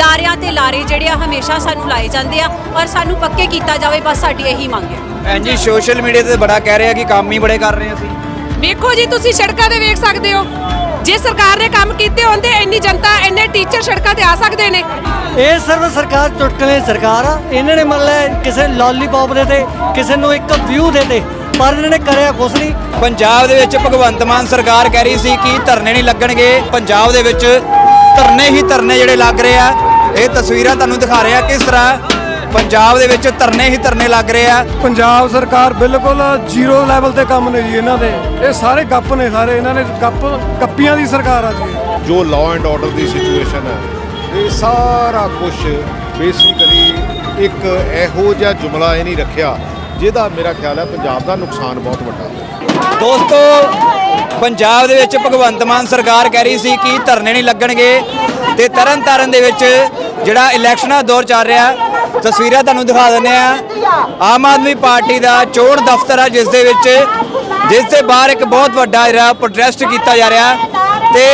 ਲਾਰਿਆਂ ਤੇ ਲਾਰੇ ਜਿਹੜੇ ਆ ਹਮੇਸ਼ਾ ਸਾਨੂੰ ਲਾਏ ਜਾਂਦੇ ਆ ਔਰ ਸਾਨੂੰ ਪੱਕੇ ਕੀਤਾ ਜਾਵੇ ਬਸ ਸਾਡੀ ਇਹੀ ਮੰਗ ਹੈ। ਭੈਣ ਜੀ ਸੋਸ਼ਲ ਮੀਡੀਆ ਤੇ ਬੜਾ ਕਹਿ ਰਿਹਾ ਕਿ ਕੰਮ ਹੀ ਬੜੇ ਕਰ ਰਹੇ ਅਸੀਂ। ਵੇਖੋ ਜੀ ਤੁਸੀਂ ਸੜਕਾਂ ਤੇ ਵੇਖ ਸਕਦੇ ਹੋ। ਜੇ ਸਰਕਾਰ ਨੇ ਕੰਮ ਕੀਤੇ ਹੁੰਦੇ ਇੰਨੀ ਜਨਤਾ ਇੰਨੇ ਟੀਚਰ ਸੜਕਾਂ ਤੇ ਆ ਸਕਦੇ ਨੇ। ਇਹ ਸਰਵ ਸਰਕਾਰ ਚੁਟਕਲੇ ਸਰਕਾਰ ਆ। ਇਹਨਾਂ ਨੇ ਮੰਨ ਲਿਆ ਕਿਸੇ ਲੋਲੀਪੌਪ ਦੇ ਤੇ ਕਿਸੇ ਨੂੰ ਇੱਕ ਵਿਊ ਦੇ ਤੇ ਪਰ ਇਹਨਾਂ ਨੇ ਕਰਿਆ ਕੁਛ ਨਹੀਂ। ਪੰਜਾਬ ਦੇ ਵਿੱਚ ਭਗਵੰਤ ਮਾਨ ਸਰਕਾਰ ਕਹਿ ਰਹੀ ਸੀ ਕਿ ਧਰਨੇ ਨਹੀਂ ਲੱਗਣਗੇ। ਪੰਜਾਬ ਦੇ ਵਿੱਚ ਧਰਨੇ ਹੀ ਧਰਨੇ ਜਿਹੜੇ ਲੱਗ ਰਹੇ ਆ। ਇਹ ਤਸਵੀਰਾਂ ਤੁਹਾਨੂੰ ਦਿਖਾ ਰਹੇ ਕਿਸ ਤਰ੍ਹਾਂ ਪੰਜਾਬ ਦੇ ਵਿੱਚ ਧਰਨੇ ਹੀ ਧਰਨੇ ਲੱਗ ਰਹੇ ਆ। ਪੰਜਾਬ ਸਰਕਾਰ ਬਿਲਕੁਲ ਜ਼ੀਰੋ ਲੈਵਲ ਤੇ ਕੰਮ ਨੇ ਜੀ ਇਹਨਾਂ ਦੇ। ਇਹ ਸਾਰੇ ਗੱਪ ਨੇ ਸਾਰੇ ਇਹਨਾਂ ਨੇ ਗੱਪ ਗੱਪੀਆਂ ਦੀ ਸਰਕਾਰ ਆ ਜੀ ਜੋ ਲਾਅ ਐਂਡ ਆਰਡਰ ਦੀ ਸਿਚੁਏਸ਼ਨ ਹੈ ਇਹ ਸਾਰਾ ਕੁਝ ਬੇਸਿਕਲੀ ਇੱਕ ਇਹੋ ਜਿਹਾ ਜੁਮਲਾ ਇਹ ਨਹੀਂ ਰੱਖਿਆ ਜਿਹਦਾ ਮੇਰਾ ਖਿਆਲ ਹੈ ਪੰਜਾਬ ਦਾ ਨੁਕਸਾਨ ਬਹੁਤ ਵੱਡਾ। ਹੈ ਦੋਸਤੋ ਪੰਜਾਬ ਦੇ ਵਿੱਚ ਭਗਵੰਤ ਮਾਨ ਸਰਕਾਰ ਕਹਿ ਰਹੀ ਸੀ ਕਿ ਧਰਨੇ ਨਹੀਂ ਲੱਗਣਗੇ ਤੇ ਤਰਨ ਤਾਰਨ ਦੇ ਵਿੱਚ ਜਿਹੜਾ ਇਲੈਕਸ਼ਨਾਂ ਦਾ ਦੌਰ ਚੱਲ ਰਿਹਾ। ਤਸਵੀਰਾਂ ਤੁਹਾਨੂੰ ਦਿਖਾ ਦਿੰਦੇ ਆ ਆਮ ਆਦਮੀ ਪਾਰਟੀ ਦਾ ਚੋਣ ਦਫ਼ਤਰ ਆ, ਜਿਸ ਦੇ ਵਿੱਚ, ਜਿਸ ਦੇ ਬਾਹਰ ਇੱਕ ਬਹੁਤ ਵੱਡਾ ਜਿਹੜਾ ਪ੍ਰੋਟੈਸਟ ਕੀਤਾ ਜਾ ਰਿਹਾ ਤੇ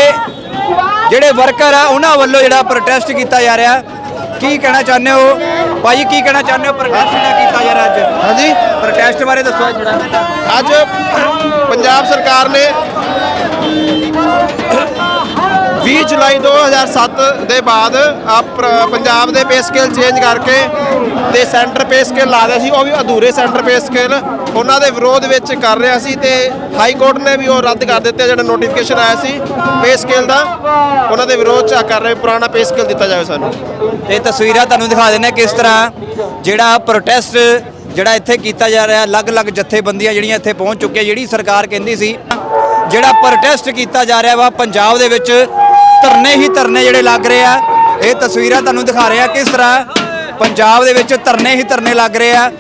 ਜਿਹੜੇ ਵਰਕਰ ਆ, ਉਹਨਾਂ ਵੱਲੋਂ ਜਿਹੜਾ ਪ੍ਰੋਟੈਸਟ ਕੀਤਾ ਜਾ ਰਿਹਾ। ਕੀ ਕਹਿਣਾ ਚਾਹੁੰਦੇ ਹੋ? ਭਾਜੀ ਕੀ ਕਹਿਣਾ ਚਾਹੁੰਦੇ ਹੋ? ਪ੍ਰੋਟੈਸਟ ਜਿਹੜਾ ਕੀਤਾ ਰਿਹਾ ਅੱਜ? ਹਾਂਜੀ। ਪ੍ਰੋਟੈਸਟ ਬਾਰੇ ਦੱਸੋ ਜਿਹੜਾ ਅੱਜ ਪੰਜਾਬ ਸਰਕਾਰ ਨੇ 20 ਜੁਲਾਈ 2007 ਦੇ ਬਾਅਦ ਆ ਪੰਜਾਬ ਦੇ ਪੇ ਸਕੇਲ ਚੇਂਜ ਕਰਕੇ ਤੇ ਸੈਂਟਰ ਪੇ ਸਕੇਲ ਲਾ ਦਿਆ ਸੀ, ਉਹ ਵੀ ਅਧੂਰੇ ਸੈਂਟਰ ਪੇ ਸਕੇਲ ਉਹਨਾਂ ਦੇ ਵਿਰੋਧ ਵਿੱਚ ਕਰ ਰਿਹਾ ਸੀ ਤੇ ਹਾਈ ਕੋਰਟ ਨੇ ਵੀ ਉਹ ਰੱਦ ਕਰ ਦਿੱਤੇ, ਜਿਹੜਾ ਨੋਟੀਫਿਕੇਸ਼ਨ ਆਇਆ ਸੀ ਪੇ ਸਕੇਲ ਦਾ। ਉਹਨਾਂ ਦੇ ਵਿਰੋਧ ਚ ਕਰ ਰਹੇ, ਪੁਰਾਣਾ ਪੇ ਸਕੇਲ ਦਿੱਤਾ ਜਾਵੇ ਸਾਨੂੰ। ਤੇ ਤਸਵੀਰਾਂ ਤੁਹਾਨੂੰ ਦਿਖਾ ਦਿੰਦੇ ਹਾਂ ਕਿਸ ਤਰ੍ਹਾਂ ਜਿਹੜਾ ਪ੍ਰੋਟੈਸਟ ਜਿਹੜਾ ਇੱਥੇ ਕੀਤਾ ਜਾ ਰਿਹਾ, ਅਲੱਗ-ਅਲੱਗ ਜਥੇਬੰਦੀਆਂ ਜਿਹੜੀਆਂ ਇੱਥੇ ਪਹੁੰਚ ਚੁੱਕੀਆਂ, ਜਿਹੜੀ ਸਰਕਾਰ ਕਹਿੰਦੀ ਸੀ, ਜਿਹੜਾ ਪ੍ਰੋਟੈਸਟ ਕੀਤਾ ਜਾ ਰਿਹਾ ਵਾ ਪੰਜਾਬ ਦੇ ਵਿੱਚ ਧਰਨੇ ਹੀ ਧਰਨੇ ਜਿਹੜੇ ਲੱਗ ਰਹੇ ਆ। ਇਹ ਤਸਵੀਰਾਂ ਤੁਹਾਨੂੰ ਦਿਖਾ ਰਹੇ ਆ ਕਿਸ ਤਰ੍ਹਾਂ ਪੰਜਾਬ ਦੇ ਵਿੱਚ ਧਰਨੇ ਹੀ ਧਰਨੇ ਲੱਗ ਰਹੇ ਆ।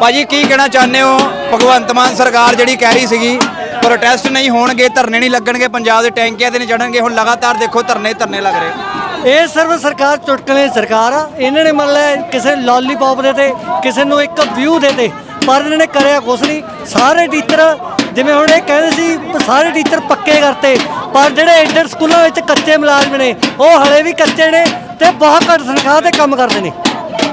ਭਾਜੀ, ਕੀ ਕਹਿਣਾ ਚਾਹੁੰਦੇ ਹੋ? ਭਗਵੰਤ ਮਾਨ ਸਰਕਾਰ ਜਿਹੜੀ ਕਹਿ ਰਹੀ ਸੀਗੀ ਪ੍ਰੋਟੈਸਟ ਨਹੀਂ ਹੋਣਗੇ, ਧਰਨੇ ਨਹੀਂ ਲੱਗਣਗੇ, ਪੰਜਾਬ ਦੇ ਟੈਂਕੀਆਂ ਤੇ ਨਹੀਂ ਚੜਨਗੇ ਹੁਣ ਲਗਾਤਾਰ ਦੇਖੋ ਧਰਨੇ ਧਰਨੇ ਲੱਗ ਰਹੇ। ਇਹ ਸਿਰਫ ਸਰਕਾਰ ਚੁਟਕਲੇ ਸਰਕਾਰ ਆ। ਇਹਨਾਂ ਨੇ ਮੰਨ ਲਿਆ ਕਿਸੇ ਲੋਲੀਪੌਪ ਦੇ ਤੇ, ਕਿਸੇ ਨੂੰ ਇੱਕ ਵਿਊ ਦੇ ਤੇ, ਪਰ ਇਹਨਾਂ ਨੇ ਕਰਿਆ ਕੁਛ ਨਹੀਂ। ਸਾਰੇ ਟੀਚਰ ਜਿਵੇਂ ਹੁਣ ਇਹ ਕਹਿੰਦੇ ਸੀ ਸਾਰੇ ਟੀਚਰ ਪੱਕੇ ਕਰਤੇ ਪਰ ਜਿਹੜੇ ਏਡਡ ਸਕੂਲਾਂ ਵਿੱਚ ਕੱਚੇ ਮੁਲਾਜ਼ਮ ਨੇ ਉਹ ਹਲੇ ਵੀ ਕੱਚੇ ਨੇ ਤੇ ਬਹੁਤ ਘੱਟ ਤਨਖਾਹ ਤੇ ਕੰਮ ਕਰਦੇ ਨੇ।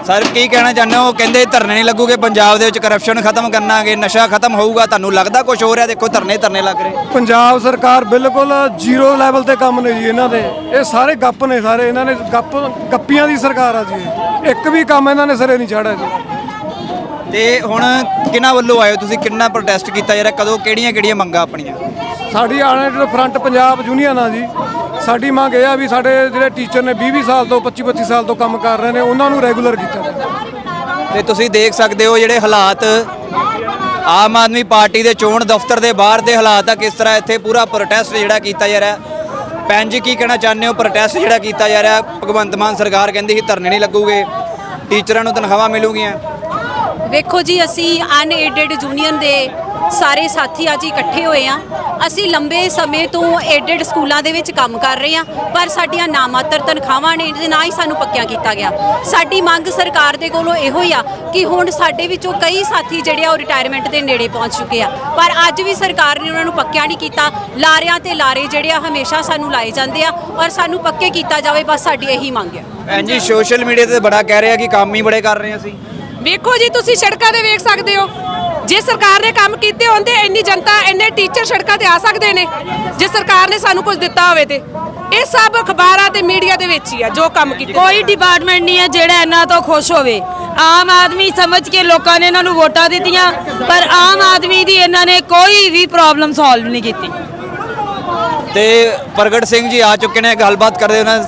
ਸਰ ਕੀ ਕਹਿਣਾ ਚਾਹੁੰਦੇ ਹੋ? ਕਹਿੰਦੇ ਧਰਨੇ ਨਹੀਂ ਲੱਗੂਗੇ ਪੰਜਾਬ ਦੇ ਵਿੱਚ ਕਰਪਸ਼ਨ ਖਤਮ ਕਰਨਾਗੇ ਨਸ਼ਾ ਖਤਮ ਹੋਊਗਾ ਤੁਹਾਨੂੰ ਲੱਗਦਾ ਕੁਝ ਹੋ? ਰਿਹਾ ਦੇਖੋ ਧਰਨੇ ਧਰਨੇ ਲੱਗ ਰਹੇ। ਪੰਜਾਬ ਸਰਕਾਰ ਬਿਲਕੁਲ ਜ਼ੀਰੋ ਲੈਵਲ ਤੇ ਕੰਮ ਨੇ ਜੀ ਇਹਨਾਂ ਦੇ। ਇਹ ਸਾਰੇ ਗੱਪ ਨੇ ਸਾਰੇ ਇਹਨਾਂ ਨੇ ਗੱਪ ਗੱਪੀਆਂ ਦੀ ਸਰਕਾਰ ਆ ਜੀ ਇਹ। ਇੱਕ ਵੀ ਕੰਮ ਇਹਨਾਂ ਨੇ ਸਿਰੇ ਨਹੀਂ ਚਾੜਿਆ ਜੀ। ਤੇ ਹੁਣ ਕਿਹਨਾਂ ਵੱਲੋਂ ਆਏ ਹੋ ਤੁਸੀਂ? ਕਿੰਨਾ ਪ੍ਰੋਟੈਸਟ ਕੀਤਾ ਰਿਹਾ ਕਦੋਂ ਕਿਹੜੀਆਂ ਕਿਹੜੀਆਂ ਮੰਗਾਂ ਆਪਣੀਆਂ? ਸਾਡੀ ਆਣੇ ਫਰੰਟ ਪੰਜਾਬ ਯੂਨੀਅਨ ਆ ਜੀ ਸਾਡੀ ਮੰਗ ਇਹ ਆ ਵੀ ਸਾਡੇ ਜਿਹੜੇ ਟੀਚਰ ਨੇ 20 20 ਸਾਲ ਤੋਂ 25 25 ਸਾਲ ਤੋਂ ਕੰਮ ਕਰ ਰਹੇ ਨੇ ਉਹਨਾਂ ਨੂੰ ਰੈਗੂਲਰ ਕੀਤਾ ਜਾਵੇ। ਤੇ ਤੁਸੀਂ ਦੇਖ ਸਕਦੇ ਹੋ ਜਿਹੜੇ ਹਾਲਾਤ ਆਮ ਆਦਮੀ ਪਾਰਟੀ ਦੇ ਚੋਣ ਦਫ਼ਤਰ ਦੇ ਬਾਹਰ ਦੇ ਹਾਲਾਤ ਆ ਕਿਸ ਤਰ੍ਹਾਂ ਇੱਥੇ ਪੂਰਾ ਪ੍ਰੋਟੈਸਟ ਜਿਹੜਾ ਕੀਤਾ ਜਾ ਰਿਹਾ। ਭੈਣ ਜੀ ਕੀ ਕਹਿਣਾ ਚਾਹੁੰਦੇ ਹੋ? ਪ੍ਰੋਟੈਸਟ ਜਿਹੜਾ ਕੀਤਾ ਜਾ ਰਿਹਾ ਭਗਵੰਤ ਮਾਨ ਸਰਕਾਰ ਕਹਿੰਦੀ ਸੀ ਧਰਨੇ ਨਹੀਂ ਲੱਗੂਗੇ ਟੀਚਰਾਂ ਨੂੰ ਤਨਖਾਹਾਂ ਮਿਲੂਗੀਆਂ। ਵੇਖੋ ਜੀ, ਅਸੀਂ ਅਨਏਡਡ ਯੂਨੀਅਨ ਦੇ ਸਾਰੇ ਸਾਥੀ ਅੱਜ ਇਕੱਠੇ ਹੋਏ ਆ ਅਸੀਂ ਲੰਬੇ ਸਮੇਂ ਤੋਂ ਏਡਡ ਸਕੂਲਾਂ ਦੇ ਵਿੱਚ ਕੰਮ ਕਰ ਰਹੇ ਆ ਪਰ ਸਾਡੀਆਂ ਨਾਮਾਤਰ ਤਨਖਾਹਾਂ ਨੇ ਤੇ ਨਾ ਹੀ ਸਾਨੂੰ ਪੱਕਿਆ ਕੀਤਾ ਗਿਆ। ਸਾਡੀ ਮੰਗ ਸਰਕਾਰ ਦੇ ਕੋਲੋਂ ਇਹੋ ਹੀ ਆ ਕਿ ਹੁਣ ਸਾਡੇ ਵਿੱਚੋਂ ਕਈ ਸਾਥੀ ਜਿਹੜੇ ਆ ਉਹ ਰਿਟਾਇਰਮੈਂਟ ਦੇ ਨੇੜੇ ਪਹੁੰਚ ਚੁੱਕੇ ਆ। ਪਰ ਅੱਜ ਵੀ ਸਰਕਾਰ ਨੇ ਉਹਨਾਂ ਨੂੰ ਪੱਕਿਆ ਨਹੀਂ ਕੀਤਾ। ਲਾਰਿਆਂ ਤੇ ਲਾਰੇ ਜਿਹੜੇ ਆ ਹਮੇਸ਼ਾ ਸਾਨੂੰ ਲਾਏ ਜਾਂਦੇ ਆ ਔਰ ਸਾਨੂੰ ਪੱਕੇ ਕੀਤਾ ਜਾਵੇ, ਬਸ ਸਾਡੀ ਇਹੀ ਮੰਗ ਹੈ ਭੈਣ ਜੀ, ਸੋਸ਼ਲ ਮੀਡੀਆ ਤੇ ਬੜਾ ਕਹਿ ਰਿਹਾ ਕਿ ਕੰਮ ਹੀ ਬੜੇ ਕਰ ਰਹੇ ਅਸੀਂ। ਵੇਖੋ ਜੀ ਤੁਸੀਂ ਸੜਕਾਂ ਤੇ ਵੇਖ ਸਕਦੇ ਹੋ। ਜੇ ਸਰਕਾਰ ਨੇ ਕੰਮ ਕੀਤੇ ਹੁੰਦੇ ਇੰਨੀ ਜਨਤਾ ਇੰਨੇ ਟੀਚਰ ਸੜਕਾਂ ਤੇ ਆ ਸਕਦੇ ਨੇ ਜੇ ਸਰਕਾਰ ਨੇ ਸਾਨੂੰ ਕੁਝ ਦਿੱਤਾ ਹੋਵੇ ਤੇ। ਇਹ ਸਭ ਅਖਬਾਰਾਂ ਤੇ ਮੀਡੀਆ ਦੇ ਵਿੱਚ ਹੀ ਆ ਜੋ ਕੰਮ ਕੀਤੇ ਕੋਈ ਡਿਪਾਰਟਮੈਂਟ ਨਹੀਂ ਹੈ ਜਿਹੜਾ ਇਹਨਾਂ ਤੋਂ ਖੁਸ਼ ਹੋਵੇ। ਆਮ ਆਦਮੀ ਸਮਝ ਕੇ ਲੋਕਾਂ ਨੇ ਇਹਨਾਂ ਨੂੰ ਵੋਟਾਂ ਦਿੱਤੀਆਂ ਪਰ ਆਮ ਆਦਮੀ ਦੀ ਇਹਨਾਂ ਨੇ ਕੋਈ ਵੀ ਪ੍ਰੋਬਲਮ ਸੋਲਵ ਨਹੀਂ ਕੀਤੀ। ਤੇ ਪ੍ਰਗਟ ਸਿੰਘ ਜੀ ਆ ਚੁੱਕੇ ਨੇ ਗੱਲਬਾਤ ਕਰਦੇ ਉਹਨਾਂ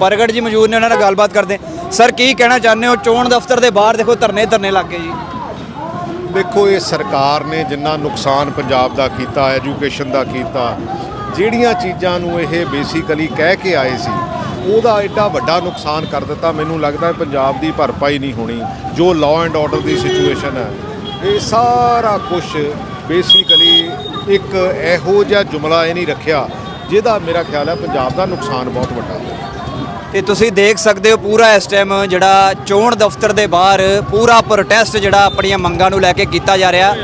ਪ੍ਰਗਟ ਜੀ ਮੌਜੂਦ ਨੇ, ਉਹਨਾਂ ਨਾਲ ਗੱਲਬਾਤ ਕਰਦੇ ਸਰ ਕੀ ਕਹਿਣਾ ਚਾਹੁੰਦੇ ਹੋ? ਚੋਣ ਦਫ਼ਤਰ ਦੇ ਬਾਹਰ ਦੇਖੋ ਧਰਨੇ ਧਰਨੇ ਲੱਗ ਗਏ ਜੀ। ਦੇਖੋ, ਇਹ ਸਰਕਾਰ ਨੇ ਜਿੰਨਾ ਨੁਕਸਾਨ ਪੰਜਾਬ ਦਾ ਕੀਤਾ, ਐਜੂਕੇਸ਼ਨ ਦਾ ਕੀਤਾ, ਜਿਹੜੀਆਂ ਚੀਜ਼ਾਂ ਨੂੰ ਇਹ ਬੇਸਿਕਲੀ ਕਹਿ ਕੇ ਆਏ ਸੀ, ਉਹਦਾ ਐਡਾ ਵੱਡਾ ਨੁਕਸਾਨ ਕਰ ਦਿੱਤਾ। ਮੈਨੂੰ ਲੱਗਦਾ ਪੰਜਾਬ ਦੀ ਭਰਪਾਈ ਨਹੀਂ ਹੋਣੀ, ਜੋ ਲਾਅ ਐਂਡ ਆਰਡਰ ਦੀ ਸਿਚੁਏਸ਼ਨ ਹੈ, ਇਹ ਸਾਰਾ ਕੁਝ ਬੇਸਿਕਲੀ ਇੱਕ ਇਹੋ ਜਿਹਾ ਜੁਮਲਾ ਇਹ ਨਹੀਂ ਰੱਖਿਆ, ਜਿਹਦਾ ਮੇਰਾ ਖਿਆਲ ਹੈ ਪੰਜਾਬ ਦਾ ਨੁਕਸਾਨ ਬਹੁਤ ਵੱਡਾ ਹੈ ਤੇ ਤੁਸੀਂ ਦੇਖ ਸਕਦੇ ਹੋ ਪੂਰਾ ਇਸ ਟਾਈਮ ਜਿਹੜਾ ਚੋਣ ਦਫ਼ਤਰ ਦੇ ਬਾਹਰ ਪੂਰਾ ਪ੍ਰੋਟੈਸਟ ਜਿਹੜਾ ਆਪਣੀਆਂ ਮੰਗਾਂ ਨੂੰ ਲੈ ਕੇ ਕੀਤਾ ਜਾ ਰਿਹਾ।